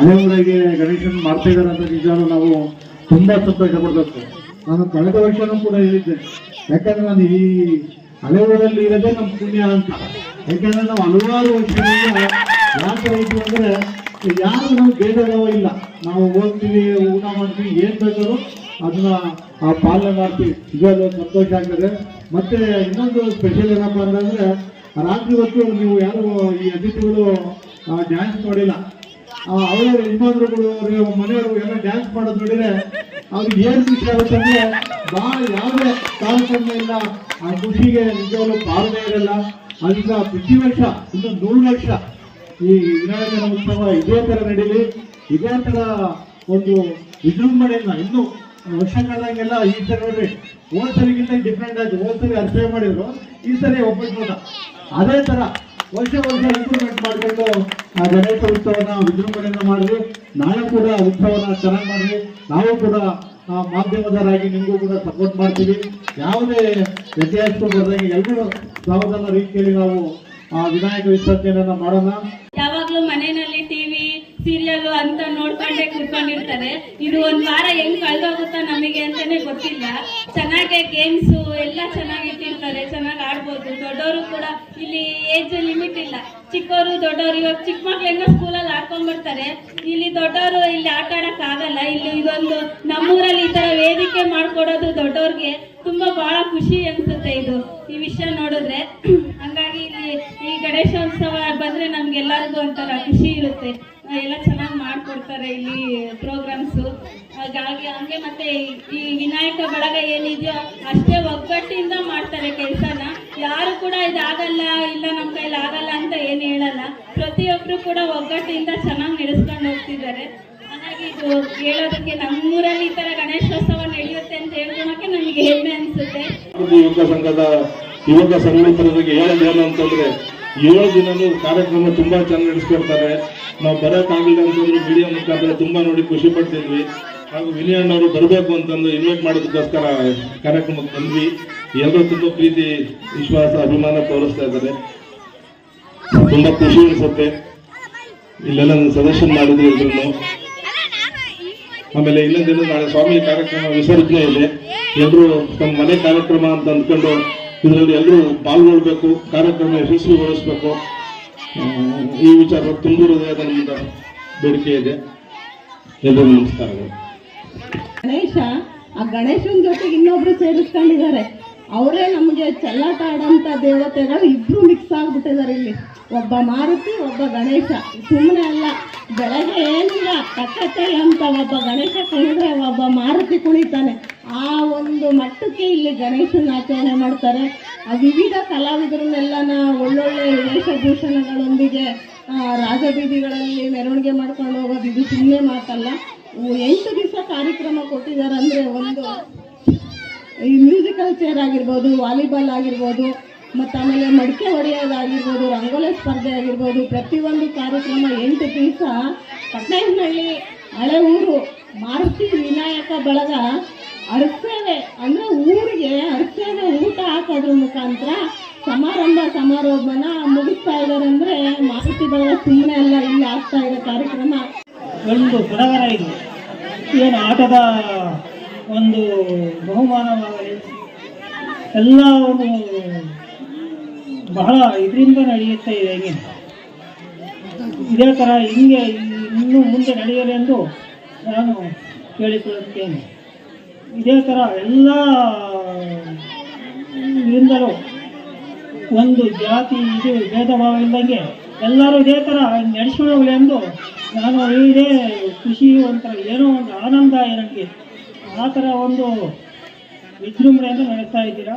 Competition ಮಾಡ್ತಿದ್ದಾರೆ ಅಂತ ನಿಜಾನು ನಾವು ತುಂಬಾ ಸಂತೋಷ ಪಡ್ಬೇಕು ನಾನು ಕಳೆದ ವರ್ಷನೂ ಕೂಡ ಹೇಳಿದ್ದೆ ಯಾಕಂದ್ರೆ ನಾನು ಈ ಹಳೆ ಊರಲ್ಲಿ ಇರೋದೇ ನಮ್ಮ ಪುಣ್ಯ ಅಂತ. ಯಾಕಂದ್ರೆ ನಾವು ಹಲವಾರು ವರ್ಷಗಳಿಂದ ಯಾಕೆ ಇದ್ವಿ ಅಂದ್ರೆ ಯಾರು ನಮ್ಗೆ ಭೇದ ಇಲ್ಲ. ನಾವು ಓದ್ತೀವಿ ಊಟ ಮಾಡ್ತೀವಿ, ಏನ್ ಬೇಕಾದ್ರೂ ಅದನ್ನ ಆ ಪಾಲನೆ ಮಾಡ್ತೀವಿ. ಇದೆಲ್ಲ ಸಂತೋಷ ಆಗ್ತದೆ. ಮತ್ತೆ ಇನ್ನೊಂದು ಸ್ಪೆಷಲ್ ಏನಪ್ಪ ಅಂತಂದ್ರೆ ರಾತ್ರಿ ಹೊತ್ತು ನೀವು ಯಾರು ಈ ಅತಿಥಿಗಳು ಡ್ಯಾನ್ಸ್ ಮಾಡಿಲ್ಲ. ಅವರ ಅವ್ರ ಮನೆಯವರು ಎಲ್ಲ ಡ್ಯಾನ್ಸ್ ಮಾಡೋದು ನೋಡಿದ್ರೆ ಅವ್ರಿಗೆ ಏನ್ ಖುಷಿ ಆಗುತ್ತೆ ಅಂದ್ರೆ ಬಹಳ ಯಾವುದೇ ಕಾರ್ಯಕ್ರಮ ಇಲ್ಲ. ಆ ಖುಷಿಗೆ ನಿಜವಾಗ್ಲೂ ಪಾಲನೆ ಇರಲ್ಲ. ಅದರಿಂದ ಪ್ರತಿ ವರ್ಷ, ಇನ್ನು ನೂರು ವರ್ಷ ಈ ವಿನಾಯಕನ ಉತ್ಸವ ಇದೇ ತರ ನಡೀಲಿ. ಇದೇ ತರ ಒಂದು ವಿಜೃಂಭಣೆಯನ್ನ ಇನ್ನು ವರ್ಷ ಕಳೆದಂಗೆಲ್ಲ ಈ ಸರಿ ನೋಡ್ರಿ ಹೋದ್ ಸರಿಗಿಂತ ಡಿಫ್ರೆಂಟ್ ಆಯ್ತು. ಹೋದ್ ಸರಿ ಅರ್ಚನೆ ಮಾಡಿದ್ರು, ಈ ಸರಿ ಒಬ್ಬಟ್ಟು ಅದೇ ತರ ವರ್ಷ ವರ್ಷ ಇಂಪ್ರೂವ್ಮೆಂಟ್ ಮಾಡ್ಕೊಂಡು ಆ ಗಣೇಶ ಉತ್ಸವನ ವಿಜೃಂಭಣೆಯಿಂದ ಮಾಡಿದ್ವಿ ನಾಳೆ ಕೂಡ ಉತ್ಸವನ ಚೆನ್ನಾಗಿ ಮಾಡಿದ್ವಿ ನಾವು ಕೂಡ, ಆ, ಮಾಧ್ಯಮದವರಾಗಿ ನಿಮಗೂ ಕೂಡ ಸಪೋರ್ಟ್ ಮಾಡ್ತೀವಿ. ಯಾವುದೇ ವ್ಯತ್ಯಾಸ ಬರದಂಗೆ ಎಲ್ಲರೂ ಸಾವಧಾನ ರೀತಿಯಲ್ಲಿ ನಾವು, ಆ, ವಿನಾಯಕ ವಿಸರ್ಜನೆಯನ್ನು ಮಾಡೋಣ. ಸೀರಿಯಲ್ ಅಂತ ನೋಡ್ಕೊಂಡೆ ಕೂತ್ಕೊಂಡಿರ್ತಾರೆ. ಇದು ಒಂದ್ ವಾರ ಹೆಂಗ್ ಕಳ್ದೋಗುತ್ತಾ ನಮಗೆ ಅಂತಾನೆ ಗೊತ್ತಿಲ್ಲ. ಚೆನ್ನಾಗೆ ಗೇಮ್ಸ್ ಎಲ್ಲ ಚೆನ್ನಾಗಿ ಇಟ್ಟಿರ್ತಾರೆ ಚೆನ್ನಾಗಿ ಆಡ್ಬೋದು. ದೊಡ್ಡವರು ಕೂಡ ಇಲ್ಲಿ ಏಜ್ ಲಿಮಿಟ್ ಇಲ್ಲ. ಚಿಕ್ಕವರು ದೊಡ್ಡವರು ಇವಾಗ ಚಿಕ್ಕ ಮಕ್ಳೆಲ್ಲ ಸ್ಕೂಲಲ್ಲಿ ಆಡ್ಕೊಂಡ್ ಬರ್ತಾರೆ ಇಲ್ಲಿ ದೊಡ್ಡವರು ಇಲ್ಲಿ ಆಟ ಆಡಕ್ ಆಗಲ್ಲ. ಇಲ್ಲಿ ಇದೊಂದು ನಮ್ಮೂರಲ್ಲಿ ಈ ತರ ವೇದಿಕೆ ಮಾಡ್ಕೊಡೋದು ದೊಡ್ಡವ್ರಿಗೆ ತುಂಬಾ ಬಹಳ ಖುಷಿ ಅನ್ಸುತ್ತೆ ಇದು. ಈ ವಿಷಯ ನೋಡಿದ್ರೆ. ಹಂಗಾಗಿ ಇಲ್ಲಿ ಈ ಗಣೇಶೋತ್ಸವ ಬಂದ್ರೆ ನಮ್ಗೆಲ್ಲರಿಗೂ ಒಂಥರ ಖುಷಿ ಇರುತ್ತೆ. ಎಲ್ಲ ಚೆನ್ನಾಗಿ ಮಾಡ್ಕೊಡ್ತಾರೆ ಇಲ್ಲಿ ಪ್ರೋಗ್ರಾಮ್ಸು ಹಾಗಾಗಿ ಹಂಗೆ ಮತ್ತೆ ಈ- ವಿನಾಯಕ ಬಳಗ ಏನಿದೆಯೋ ಅಷ್ಟೇ ಒಗ್ಗಟ್ಟಿಂದ ಮಾಡ್ತಾರೆ ಕೆಲಸನ. ಯಾರು ಕೂಡ ಇದಾಗಲ್ಲ, ಇಲ್ಲ ನಮ್ಮ ಕೈಲಿ ಆಗಲ್ಲ ಅಂತ ಏನು ಹೇಳಲ್ಲ. ಪ್ರತಿಯೊಬ್ಬರು ಕೂಡ ಒಗ್ಗಟ್ಟಿಂದ ಚೆನ್ನಾಗಿ ನಡೆಸ್ಕೊಂಡು ಹೋಗ್ತಿದ್ದಾರೆ. ಹಾಗಾಗಿ ಇದು ಹೇಳೋದಕ್ಕೆ ನಮ್ಮೂರಲ್ಲಿ ಈ ಥರ ಗಣೇಶೋತ್ಸವ ನಡೆಯುತ್ತೆ ಅಂತ ಹೇಳ್ಕೊಳಕ್ಕೆ ನಮಗೆ ಹೆಮ್ಮೆ ಅನ್ಸುತ್ತೆ. ಯುವಕ ಸಂಘದ, ಯುವಕ ಸಂಘಟನೆಗೆ ಹೇಳೋದು ಏನು ಅಂತಂದ್ರೆ ಏಳು ದಿನವೂ ಕಾರ್ಯಕ್ರಮ ತುಂಬಾ ಚೆನ್ನಾಗಿ ನಡೆಸ್ಕೊಡ್ತಾರೆ. ನಾವು ಬರೋಕ್ಕಾಗಲಿಲ್ಲ ಅಂತಂದ್ರೆ ವಿಡಿಯೋ ಮುಖಾಂತರ ತುಂಬಾ ನೋಡಿ ಖುಷಿ ಪಡ್ತಿದ್ವಿ. ಹಾಗೂ ವಿನಯಣ್ಣವರು ಬರಬೇಕು ಅಂತಂದು ಇನ್ವೈಟ್ ಮಾಡೋದಕ್ಕೋಸ್ಕರ ಕಾರ್ಯಕ್ರಮಕ್ಕೆ ಬಂದ್ವಿ. ಎಲ್ಲರೂ ತುಂಬ ಪ್ರೀತಿ, ವಿಶ್ವಾಸ, ಅಭಿಮಾನ ತೋರಿಸ್ತಾ ಇದ್ದಾರೆ. ತುಂಬಾ ಖುಷಿ ಅನಿಸುತ್ತೆ. ಇಲ್ಲೆಲ್ಲ ನನ್ನ ಸದಸ್ಯನ್ ಮಾಡಿದ್ರು ಇದ್ರೂ ಆಮೇಲೆ ಇನ್ನೊಂದಿನ ನಾಳೆ ಸ್ವಾಮಿ ಕಾರ್ಯಕ್ರಮ ವಿಸರ್ಜನೆ ಇದೆ. ಎಲ್ಲರೂ ತಮ್ಮ ಮನೆ ಕಾರ್ಯಕ್ರಮ ಅಂತ ಅಂದ್ಕೊಂಡು ಇದರಲ್ಲಿ ಎಲ್ಲರೂ ಪಾಲ್ಗೊಳ್ಬೇಕು, ಕಾರ್ಯಕ್ರಮ ಯಶಸ್ವಿಗೊಳಿಸಬೇಕು. ಈ ವಿಚಾರ ತುಂಬ ಹೃದಯದ ಬೇಡಿಕೆ ಇದೆ. ಎಲ್ಲರೂ ನಮಸ್ಕಾರಗಳು. ಗಣೇಶ, ಆ ಗಣೇಶನ ಜೊತೆಗೆ ಇನ್ನೊಬ್ರು ಸೇರಿಸ್ಕೊಂಡಿದ್ದಾರೆ. ಅವರೇ ನಮಗೆ ಚೆಲ್ಲಾಟ ಆಡೋಂಥ ದೇವತೆಗಳು ಇಬ್ರು ಮಿಕ್ಸ್ ಆಗ್ಬಿಟ್ಟಿದ್ದಾರೆ ಇಲ್ಲಿ. ಒಬ್ಬ ಮಾರುತಿ, ಒಬ್ಬ ಗಣೇಶ. ಸುಮ್ಮನೆ ಅಲ್ಲ, ಬೆಳಗ್ಗೆ ಏನಿಲ್ಲ ಕಟ್ಟತ್ತೆ ಅಂತ ಒಬ್ಬ ಗಣೇಶ ಕುಣಿದ್ರೆ ಒಬ್ಬ ಮಾರುತಿ ಕುಣಿತಾನೆ. ಆ ಒಂದು ಮಟ್ಟಕ್ಕೆ ಇಲ್ಲಿ ಗಣೇಶನ ಆಚರಣೆ ಮಾಡ್ತಾರೆ. ವಿವಿಧ ಕಲಾವಿದರನ್ನೆಲ್ಲನ ಒಳ್ಳೊಳ್ಳೆ ವೇಷಭೂಷಣಗಳೊಂದಿಗೆ ರಾಜಬೀದಿಗಳಲ್ಲಿ ಮೆರವಣಿಗೆ ಮಾಡ್ಕೊಂಡು ಹೋಗೋದು ಇದು ಸುಮ್ಮನೆ ಮಾತಲ್ಲ. ಎಂಟು ದಿವಸ ಕಾರ್ಯಕ್ರಮ ಕೊಟ್ಟಿದ್ದಾರೆ ಅಂದರೆ ಒಂದು ಈ ಮ್ಯೂಸಿಕಲ್ ಚೇರ್ ಆಗಿರ್ಬೋದು, ವಾಲಿಬಾಲ್ ಆಗಿರ್ಬೋದು, ಮತ್ತು ಆಮೇಲೆ ಮಡಿಕೆ ಹೊಡೆಯೋದಾಗಿರ್ಬೋದು, ರಂಗೋಲೆ ಸ್ಪರ್ಧೆ ಆಗಿರ್ಬೋದು, ಪ್ರತಿಯೊಂದು ಕಾರ್ಯಕ್ರಮ ಎಂಟು ದಿವಸ. ಪಟ್ಟಣಹಳ್ಳಿ ಹಳೆ ಊರು, ಮಾರುತಿ ವಿನಾಯಕ ಬಳಗ. ಅರಸೇವೆ ಅಂದ್ರೆ ಊರಿಗೆ ಅರಸೇವೆ ಊಟ ಹಾಕೋದ್ರ ಮುಖಾಂತರ ಸಮಾರಂಭ ಸಮಾರೋಹನ ಮುಗಿಸ್ತಾ ಇದ್ದಾರೆ ಅಂದ್ರೆ ಮಾಹಿತಿ ಬಳಗ ಸುಮ್ಮನೆ ಎಲ್ಲ ಇಲ್ಲಿ ಆಗ್ತಾ ಇರೋ ಕಾರ್ಯಕ್ರಮ. ಒಂದು ಸಡಗರ ಇದು. ಏನು ಆಟದ ಒಂದು ಬಹುಮಾನವಾಗಲಿ, ಎಲ್ಲ ಒಂದು ಬಹಳ ಇದರಿಂದ ನಡೆಯುತ್ತೆ ಇದೆ ಇದೇ ಥರ ಹಿಂಗೆ ಇನ್ನೂ ಮುಂದೆ ನಡೆಯಲಿ ಎಂದು ನಾನು ಕೇಳಿಕೊಳ್ಳುತ್ತೇನೆ. ಇದೇ ಥರ ಎಲ್ಲ ಇದರಿಂದಲೂ ಒಂದು ಜಾತಿ ಇದು ಭೇದ ಭಾವ ಇಲ್ದಂಗೆ ಎಲ್ಲರೂ ಇದೇ ಥರ ನಡೆಸ್ಕೊಂಡು ಹೋಗ್ಲಿ ಎಂದು ನಾನು ಇದೇ ಖುಷಿ ಒಂಥರ ಏನೋ ಒಂದು ಆನಂದ ನನಗೆ ಆ ಥರ ಒಂದು ವಿಜೃಂಭಣೆಯಿಂದ ನಡೆಸ್ತಾ ಇದ್ದೀರಾ?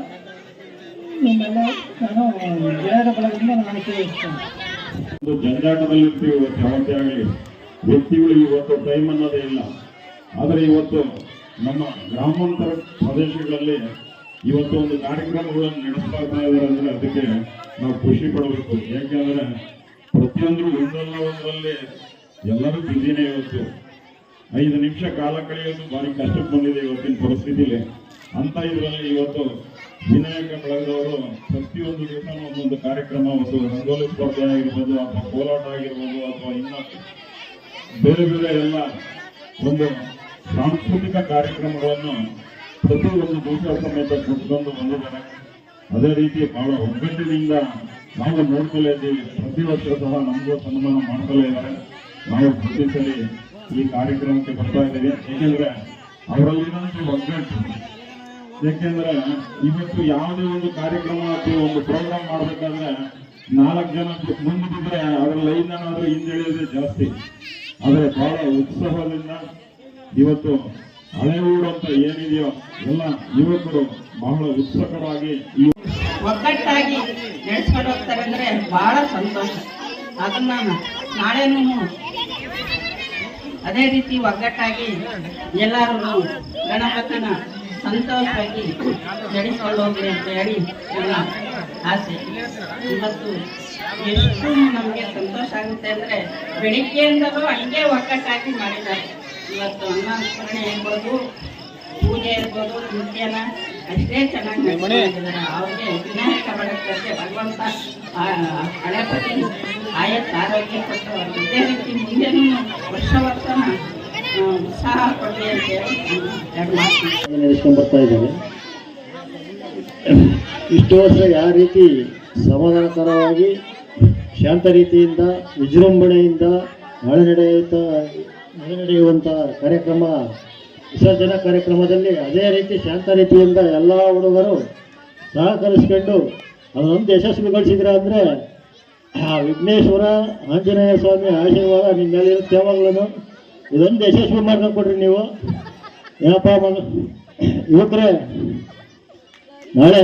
ನಿಮ್ಮೆಲ್ಲ ನಾನು ಜನರ ಬಳಗದಿಂದ ನಾನು ಕೇಳಿಸ್ತೇನೆ. ಒಂದು ಜಂಜಾಟದಲ್ಲಿ ಇವತ್ತು ಆಗಲಿ, ವ್ಯಕ್ತಿಗಳು ಇವತ್ತು ಟೈಮ್ ಅನ್ನೋದೇ ಇಲ್ಲ. ಆದರೆ ಇವತ್ತು ನಮ್ಮ ಗ್ರಾಮಾಂತರ ಪ್ರದೇಶಗಳಲ್ಲಿ ಇವತ್ತು ಒಂದು ಕಾರ್ಯಕ್ರಮಗಳನ್ನು ನಡೆಸ್ತಾ ಇದ್ದಾರೆ ಅಂದ್ರೆ ಅದಕ್ಕೆ ನಾವು ಖುಷಿ ಪಡಬೇಕು. ಯಾಕೆಂದ್ರೆ ಪ್ರತಿಯೊಂದು ಒಂದಲ್ಲ ಒಂದರಲ್ಲಿ ಎಲ್ಲರೂ ಬಿಸಿನೇ ಇವತ್ತು. ಐದು ನಿಮಿಷ ಕಾಲ ಕಳೆಯೋದು ಭಾರಿ ಕಷ್ಟಕ್ಕೆ ಬಂದಿದೆ ಇವತ್ತಿನ ಪರಿಸ್ಥಿತಿಯಲ್ಲಿ ಅಂತ ಇದರಲ್ಲಿ ಇವತ್ತು ವಿನಾಯಕ ಬಳಗದವರು ಪ್ರತಿಯೊಂದು ದಿವಸ ಒಂದೊಂದು ಕಾರ್ಯಕ್ರಮ ಒಂದು ರಂಗೋಲಿ ಸ್ಪರ್ಧೆ ಆಗಿರ್ಬೋದು ಅಥವಾ ಕೋಲಾಟ ಆಗಿರ್ಬೋದು ಅಥವಾ ಇನ್ನ ಬೇರೆ ಬೇರೆ ಎಲ್ಲ ಒಂದು ಸಾಂಸ್ಕೃತಿಕ ಕಾರ್ಯಕ್ರಮಗಳನ್ನು ಪ್ರತಿ ಒಂದು ದೇಶ ಸಮೇತ ಕೊಟ್ಕೊಂಡು ಬಂದಿದ್ದಾರೆ ಅದೇ ರೀತಿ ಬಹಳ ಒಗ್ಗಟ್ಟಿನಿಂದ ನಾವು ನೋಡ್ತಲೇ ಇದ್ದೀವಿ. ಪ್ರತಿ ವರ್ಷ ಸಹ ನಮಗೂ ಸನ್ಮಾನ ಮಾಡ್ತಲೇ ಇದ್ದಾರೆ. ನಾವು ಪ್ರತಿ ಸಲಿ ಈ ಕಾರ್ಯಕ್ರಮಕ್ಕೆ ಬರ್ತಾ ಇದ್ದೀವಿ. ಏಕೆಂದ್ರೆ ಅವರಲ್ಲಿರುವಂತ ಒಗ್ಗಟ್ಟು. ಏಕೆಂದ್ರೆ ಇವತ್ತು ಯಾವುದೇ ಒಂದು ಕಾರ್ಯಕ್ರಮ ಅಥವಾ ಒಂದು ಪ್ರೋಗ್ರಾಮ್ ಮಾಡಬೇಕಾದ್ರೆ ನಾಲ್ಕು ಜನ ಮುಂದೆ ಬಿದ್ರೆ ಅದ್ರಲ್ಲಿ ಲೈನ್ ಜನ ಆದ್ರೆ ಹಿಂದೆ ಜಾಸ್ತಿ. ಆದರೆ ಬಹಳ ಉತ್ಸಾಹದಿಂದ ಇವತ್ತು ಹಳೆ ಅಂತ ಏನಿದೆಯೋ ಎಲ್ಲ ಯುವಕರು ಬಹಳ ಉತ್ಸುಕರಾಗಿ ಒಗ್ಗಟ್ಟಾಗಿ ನಡೆಸ್ಕೊಂಡು ಹೋಗ್ತಾರೆ ಅಂದ್ರೆ ಬಹಳ ಸಂತೋಷ. ಅದನ್ನ ನಾಳೆನೂ ಅದೇ ರೀತಿ ಒಗ್ಗಟ್ಟಾಗಿ ಎಲ್ಲರೂ ಗಣಪತಿನ ಸಂತೋಷವಾಗಿ ನಡೆಸ್ಕೊಂಡು ಹೋಗ್ಲಿ ಅಂತ ಹೇಳಿ ನನ್ನ ಆಸೆ. ಇವತ್ತು ಎಷ್ಟು ನಮಗೆ ಸಂತೋಷ ಆಗುತ್ತೆ ಅಂದ್ರೆ ಬೆಳಿಗ್ಗೆಯಿಂದಲೂ ಹಂಗೆ ಒಗ್ಗಟ್ಟಾಗಿ ಮಾಡಿದ್ದಾರೆ. ಇವತ್ತು ಅನ್ನಸ್ಮರಣೆ ಇರ್ಬೋದು ಪೂಜೆ ಇರ್ಬೋದು ನೃತ್ಯನ ಅಷ್ಟೇ ಚೆನ್ನಾಗಿ ಅವ್ರಿಗೆ ವಿನಾಯಕ ಭಗವಂತ ಆ, ಹಣಪತಿ ಆಯತ್ ಆರೋಗ್ಯ ಕೊಟ್ಟು ಇದೇ ರೀತಿ ಮುಂದೆನೂ ವರ್ಷ ವರ್ಷನ ಉತ್ಸಾಹ ಕೊಡಲಿ ಅಂತ ಹೇಳಿ ಇಷ್ಟು ವರ್ಷ ಯಾವ ರೀತಿ ಸಮಾಧಾನಕರವಾಗಿ ಶಾಂತ ರೀತಿಯಿಂದ ವಿಜೃಂಭಣೆಯಿಂದ ನಾಳೆ ನಡೆಯುತ್ತ ನಡೆಯುವಂಥ ಕಾರ್ಯಕ್ರಮ, ವಿಸರ್ಜನಾ ಕಾರ್ಯಕ್ರಮದಲ್ಲಿ ಅದೇ ರೀತಿ ಶಾಂತ ರೀತಿಯಿಂದ ಎಲ್ಲ ಹುಡುಗರು ಸಹಕರಿಸ್ಕೊಂಡು ಅದೊಂದು ಯಶಸ್ವಿಗೊಳಿಸಿದ್ರ ಅಂದರೆ ಆ ವಿಘ್ನೇಶ್ವರ ಆಂಜನೇಯ ಸ್ವಾಮಿ ಆಶೀರ್ವಾದ ನಿಮ್ಮ ಮೇಲೆ ಇರುತ್ತೆ ಯಾವಾಗಲೂ. ಇದೊಂದು ಯಶಸ್ವಿ ಮಾಡ್ಕೊಂಡು ಕೊಡ್ರಿ ನೀವು. ಏನಪ್ಪ ಮಗ? ಯುವಕರೇ, ನಾಳೆ